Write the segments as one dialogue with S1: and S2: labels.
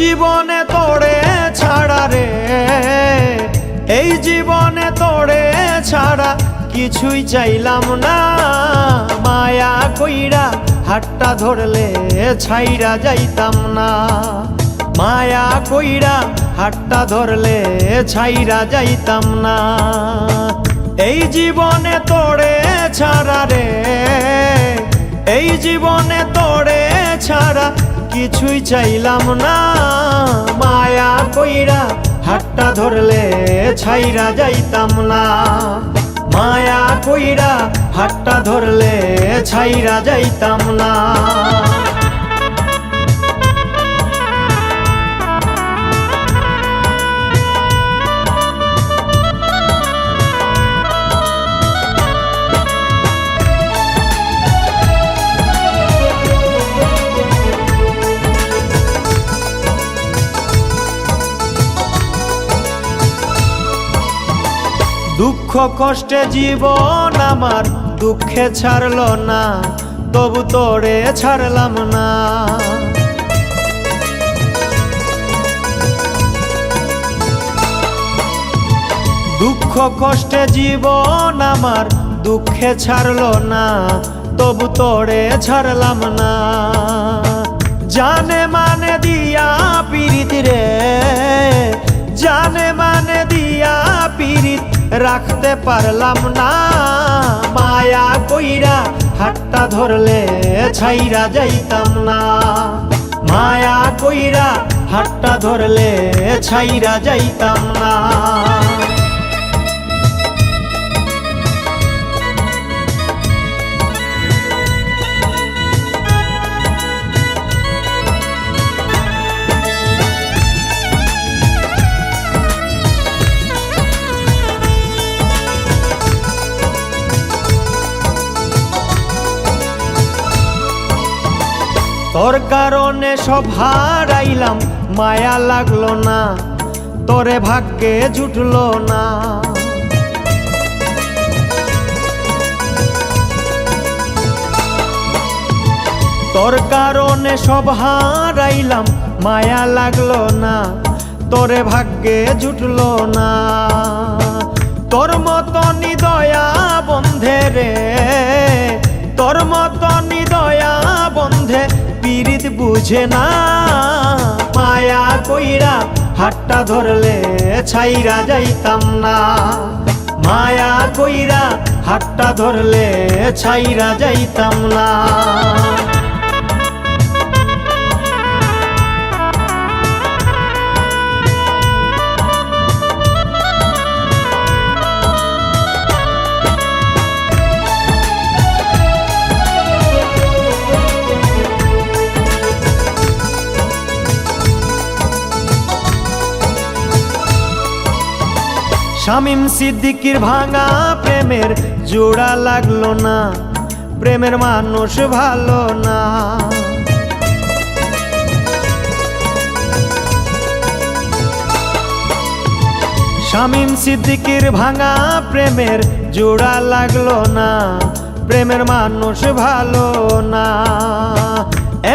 S1: জীবনে তোড়ে ছাড়া রে, এই জীবনে তোড়ে ছাড়া কিছুই চাইলাম না। মায়া কইরা হাটটা ধরলে ছাইরা যাইতাম না। মায়া কইরা হাটটা ধরলে ছাইরা যাইতাম না। এই জীবনে তোড়ে ছাড়া রে, এই জীবনে তোড়ে ছাড়া কিছুই চাইলাম না। মায়া কইরা হাটটা ধরলে ছাইরা যাইতাম না। মায়া কইরা হাটটা ধরলে ছাইরা যাইতাম না। দুঃখ কষ্টে জীবন আমার, দুঃখে ছাড়ল না, তবু তোরে ছাড়লাম না। দুঃখ কষ্টে জীবন আমার, দুঃখে ছাড়লো না, তবু তোরে ছাড়লাম না। জানে মানে দিয়া পীড়িত রে, জানে মানে রাখতে পারলাম না। মায়া কইরা হাটটা ধরলে ছাইরা যাইতাম না। মায়া কইরা হাটটা ধরলে ছাইরা যাইতাম না। তোর কারণে সব হারাইলাম, মায়া লাগল না, তোরে ভাগ্যে জুটলো না। তোর কারণে সব হারাইলাম, মায়া লাগল না, তোরে ভাগ্যে জুটলো না। তোর মতো নিদয়া বন্ধে রে বুঝে না। মায়া কইরা হাটটা ধরলে ছাইরা যাইতাম না। মায়া কইরা হাটটা ধরলে ছাইরা যাইতাম না। শামিম সিদ্দিকির ভাঙা প্রেমের জোড়া লাগল না, প্রেমের মানুষ ভালো না। শামিম সিদ্দিকির ভাঙা প্রেমের জোড়া লাগল না, প্রেমের মানুষ ভালো না।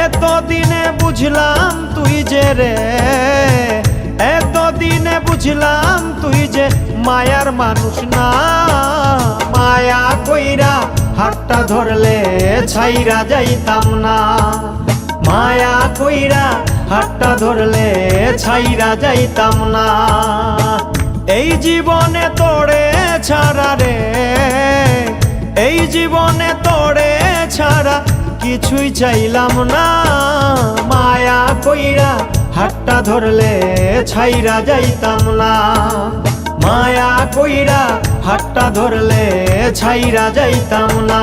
S1: এতদিনে বুঝলাম তুই যে রে, এতদিনে বুঝলাম তুই যে মায়ার মানুষ না। মায়া কইরা হাতটা ধরলে ছাইরা যাইতাম না। মায়া কইরা হাতটা ধরলে ছাইরা যাইতাম না। এই জীবনে তোড়ে ছাড়া রে, এই জীবনে তোড়ে ছাড়া কিছুই চাইলাম না। মায়া কইরা হাটটা ধরলে ছাইরা যাইতাম না। মায়া কইরা হাটটা ধরলে ছাইরা যাইতাম না।